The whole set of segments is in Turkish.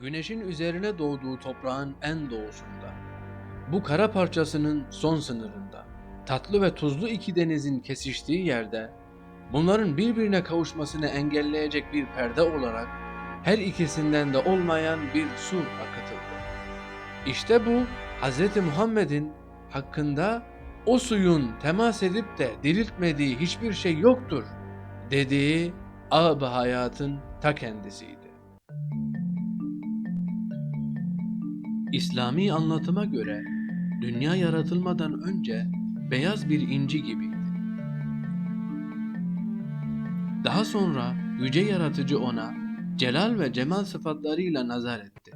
güneşin üzerine doğduğu toprağın en doğusunda, bu kara parçasının son sınırında, tatlı ve tuzlu iki denizin kesiştiği yerde, bunların birbirine kavuşmasını engelleyecek bir perde olarak her ikisinden de olmayan bir su akıtıldı. İşte bu Hz. Muhammed'in hakkında o suyun temas edip de diriltmediği hiçbir şey yoktur dediği ab hayatın ta kendisiydi. İslami anlatıma göre dünya yaratılmadan önce beyaz bir inci gibiydi. Daha sonra yüce yaratıcı ona celal ve cemal sıfatlarıyla nazar etti.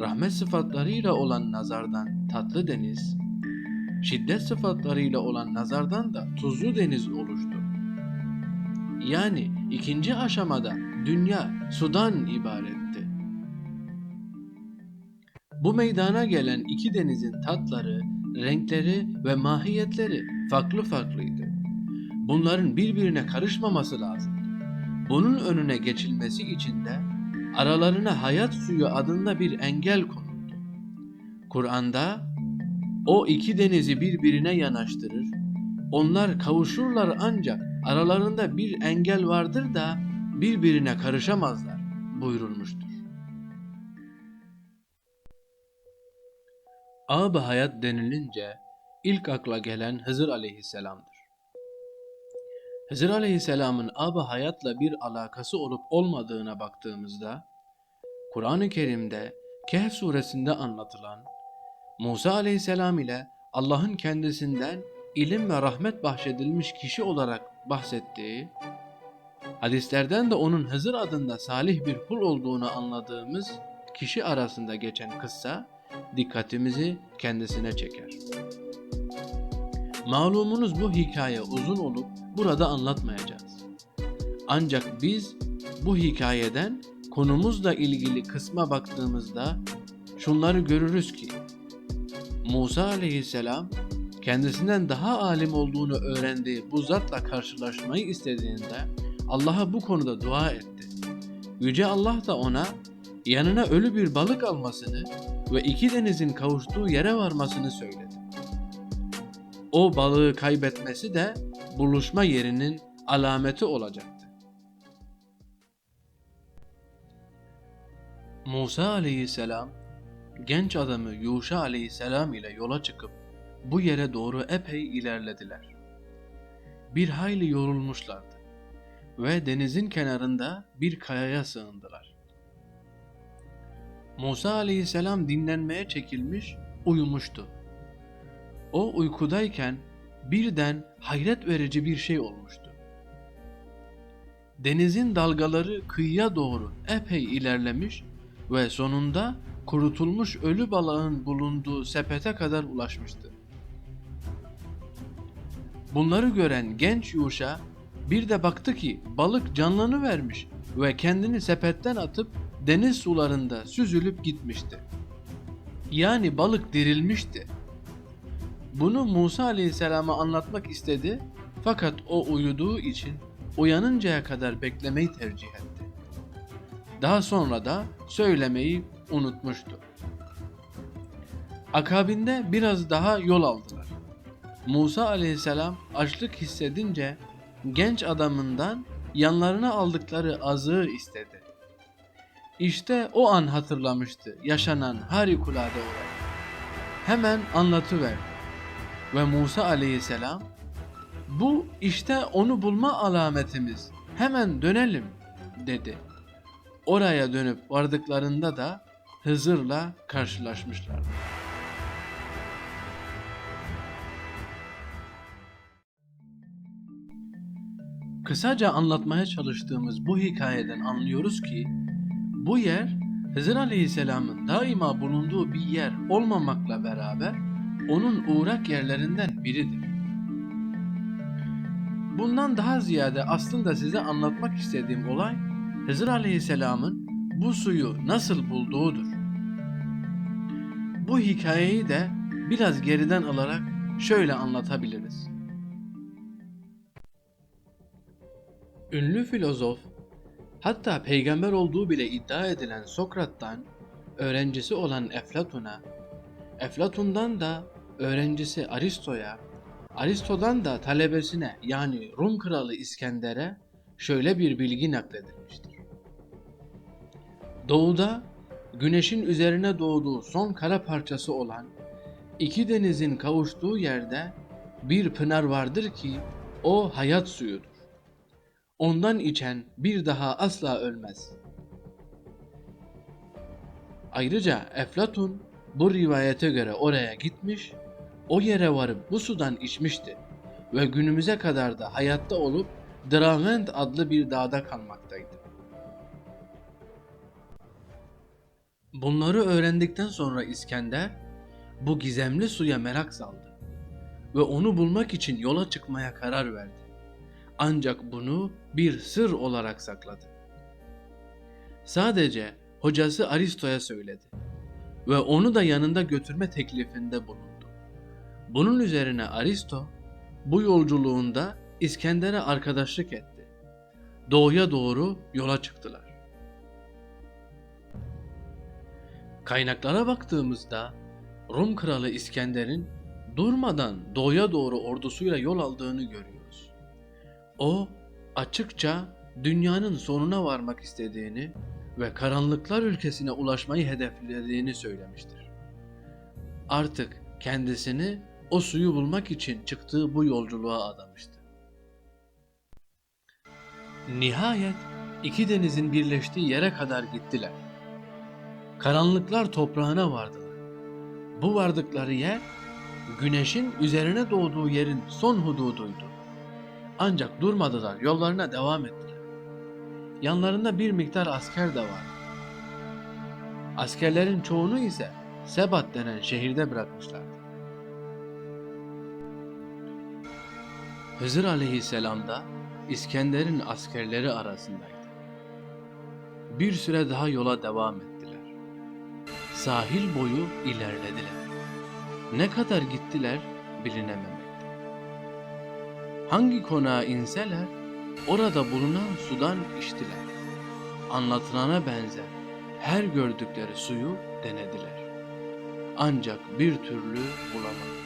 Rahmet sıfatlarıyla olan nazardan tatlı deniz, şiddet sıfatlarıyla olan nazardan da tuzlu deniz oluştu. Yani ikinci aşamada dünya sudan ibaretti. Bu meydana gelen iki denizin tatları, renkleri ve mahiyetleri farklı farklıydı. Bunların birbirine karışmaması lazımdı. Bunun önüne geçilmesi için de aralarına hayat suyu adında bir engel konuldu. Kur'an'da o iki denizi birbirine yanaştırır, onlar kavuşurlar ancak aralarında bir engel vardır da birbirine karışamazlar buyurulmuştur. Ab hayat denilince ilk akla gelen Hızır aleyhisselamdır. Hızır aleyhisselamın ab hayatla bir alakası olup olmadığına baktığımızda Kur'an-ı Kerim'de Kehf suresinde anlatılan Musa aleyhisselam ile Allah'ın kendisinden ilim ve rahmet bahşedilmiş kişi olarak bahsettiği, hadislerden de onun Hızır adında salih bir kul olduğunu anladığımız kişi arasında geçen kıssa dikkatimizi kendisine çeker. Malumunuz bu hikaye uzun olup burada anlatmayacağız. Ancak biz bu hikayeden konumuzla ilgili kısma baktığımızda şunları görürüz ki Musa aleyhisselam kendisinden daha alim olduğunu öğrendiği bu zatla karşılaşmayı istediğinde Allah'a bu konuda dua etti. Yüce Allah da ona yanına ölü bir balık almasını ve iki denizin kavuştuğu yere varmasını söyledi. O balığı kaybetmesi de buluşma yerinin alameti olacaktı. Musa aleyhisselam genç adamı Yuşa aleyhisselam ile yola çıkıp bu yere doğru epey ilerlediler. Bir hayli yorulmuşlardı ve denizin kenarında bir kayaya sığındılar. Musa aleyhisselam dinlenmeye çekilmiş, uyumuştu. O uykudayken birden hayret verici bir şey olmuştu. Denizin dalgaları kıyıya doğru epey ilerlemiş ve sonunda kurutulmuş ölü balığın bulunduğu sepete kadar ulaşmıştı. Bunları gören genç Yuşa bir de baktı ki balık canlanı vermiş ve kendini sepetten atıp deniz sularında süzülüp gitmişti. Yani balık dirilmişti. Bunu Musa Aleyhisselam'a anlatmak istedi fakat o uyuduğu için uyanıncaya kadar beklemeyi tercih etti. Daha sonra da söylemeyi unutmuştu. Akabinde biraz daha yol aldılar. Musa aleyhisselam açlık hissedince genç adamından yanlarına aldıkları azığı istedi. İşte o an hatırlamıştı yaşanan harikulade olayı. Hemen anlatıverdi. Ve Musa aleyhisselam bu işte onu bulma alametimiz. Hemen dönelim dedi. Oraya dönüp vardıklarında da Hızır'la karşılaşmışlardı. Kısaca anlatmaya çalıştığımız bu hikayeden anlıyoruz ki bu yer Hızır Aleyhisselam'ın daima bulunduğu bir yer olmamakla beraber onun uğrak yerlerinden biridir. Bundan daha ziyade aslında size anlatmak istediğim olay Hızır Aleyhisselam'ın bu suyu nasıl bulduğudur. Bu hikayeyi de biraz geriden alarak şöyle anlatabiliriz. Ünlü filozof Hatta peygamber olduğu bile iddia edilen Sokrat'tan öğrencisi olan Eflatun'a, Eflatun'dan da öğrencisi Aristo'ya, Aristo'dan da talebesine yani Rum kralı İskender'e şöyle bir bilgi nakledilmiştir. Doğuda güneşin üzerine doğduğu son kara parçası olan iki denizin kavuştuğu yerde bir pınar vardır ki o hayat suyudur. Ondan içen bir daha asla ölmez. Ayrıca Eflatun bu rivayete göre oraya gitmiş, o yere varıp bu sudan içmişti ve günümüze kadar da hayatta olup Dravent adlı bir dağda kalmaktaydı. Bunları öğrendikten sonra İskender bu gizemli suya merak saldı ve onu bulmak için yola çıkmaya karar verdi. Ancak bunu bir sır olarak sakladı. Sadece hocası Aristo'ya söyledi ve onu da yanında götürme teklifinde bulundu. Bunun üzerine Aristo bu yolculuğunda İskender'e arkadaşlık etti. Doğuya doğru yola çıktılar. Kaynaklara baktığımızda Rum kralı İskender'in durmadan doğuya doğru ordusuyla yol aldığını görüyoruz. O açıkça dünyanın sonuna varmak istediğini ve karanlıklar ülkesine ulaşmayı hedeflediğini söylemiştir. Artık kendisini o suyu bulmak için çıktığı bu yolculuğa adamıştı. Nihayet iki denizin birleştiği yere kadar gittiler. Karanlıklar toprağına vardılar. Bu vardıkları yer güneşin üzerine doğduğu yerin son hududuydu. Ancak durmadılar, yollarına devam ettiler. Yanlarında bir miktar asker de var. Askerlerin çoğunu ise Sebat denen şehirde bırakmışlardı. Hızır aleyhisselam da İskender'in askerleri arasındaydı. Bir süre daha yola devam ettiler. Sahil boyu ilerlediler. Ne kadar gittiler bilinememekte. Hangi konağa inseler orada bulunan sudan içtiler. Anlatılana benzer her gördükleri suyu denediler. Ancak bir türlü bulamadılar.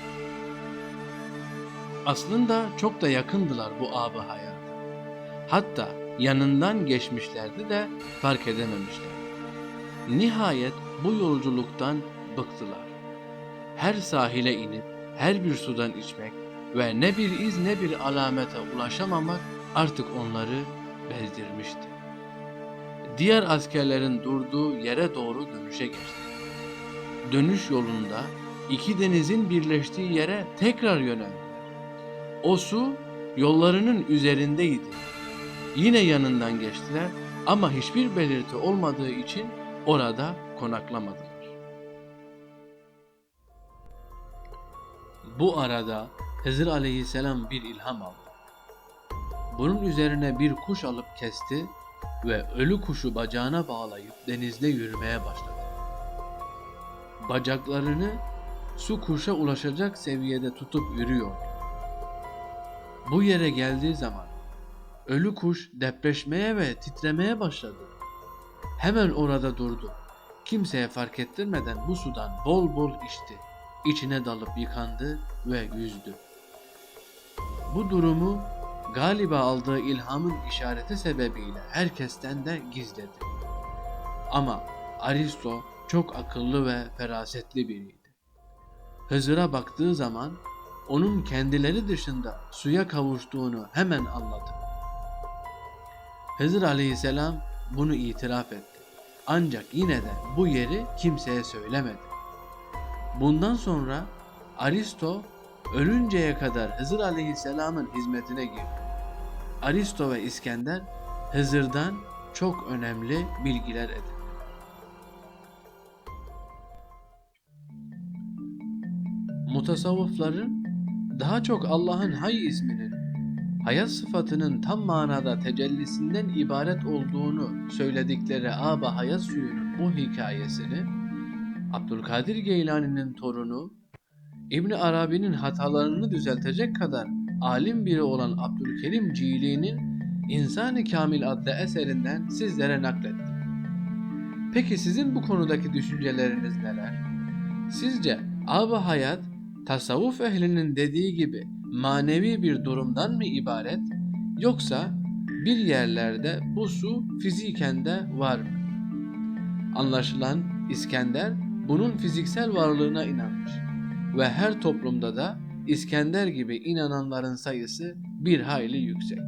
Aslında çok da yakındılar bu abı hayata. Hatta yanından geçmişlerdi de fark edememişler. Nihayet bu yolculuktan bıktılar. Her sahile inip her bir sudan içmek ve ne bir iz ne bir alamete ulaşamamak artık onları bezdirmişti. Diğer askerlerin durduğu yere doğru dönüşe geçti. Dönüş yolunda iki denizin birleştiği yere tekrar yöneldiler. O su yollarının üzerindeydi. Yine yanından geçtiler ama hiçbir belirti olmadığı için orada konaklamadılar. Bu arada Hızır aleyhisselam bir ilham aldı. Bunun üzerine bir kuş alıp kesti ve ölü kuşu bacağına bağlayıp denizde yürümeye başladı. Bacaklarını su kuşa ulaşacak seviyede tutup yürüyordu. Bu yere geldiği zaman ölü kuş depreşmeye ve titremeye başladı. Hemen orada durdu. Kimseye fark ettirmeden bu sudan bol bol içti. İçine dalıp yıkandı ve yüzdü. Bu durumu galiba aldığı ilhamın işareti sebebiyle herkesten de gizledi. Ama Aristo çok akıllı ve ferasetli biriydi. Hızır'a baktığı zaman onun kendileri dışında suya kavuştuğunu hemen anladı. Hızır aleyhisselam bunu itiraf etti. Ancak yine de bu yeri kimseye söylemedi. Bundan sonra Aristo ölünceye kadar Hızır aleyhisselamın hizmetine girdi. Aristo ve İskender Hızır'dan çok önemli bilgiler edindi. Mutasavvıfların daha çok Allah'ın Hay isminin hayat sıfatının tam manada tecellisinden ibaret olduğunu söyledikleri Aba Hayat Suyu'nun bu hikayesini Abdülkadir Geylani'nin torunu İbn Arabi'nin hatalarını düzeltecek kadar alim biri olan Abdülkerim Cili'nin İnsan-ı Kamil adlı eserinden sizlere naklettim. Peki sizin bu konudaki düşünceleriniz neler? Sizce ab hayat tasavvuf ehlinin dediği gibi manevi bir durumdan mı ibaret yoksa bir yerlerde bu su fiziken de var mı? Anlaşılan İskender bunun fiziksel varlığına inanmış ve her toplumda da İskender gibi inananların sayısı bir hayli yüksek.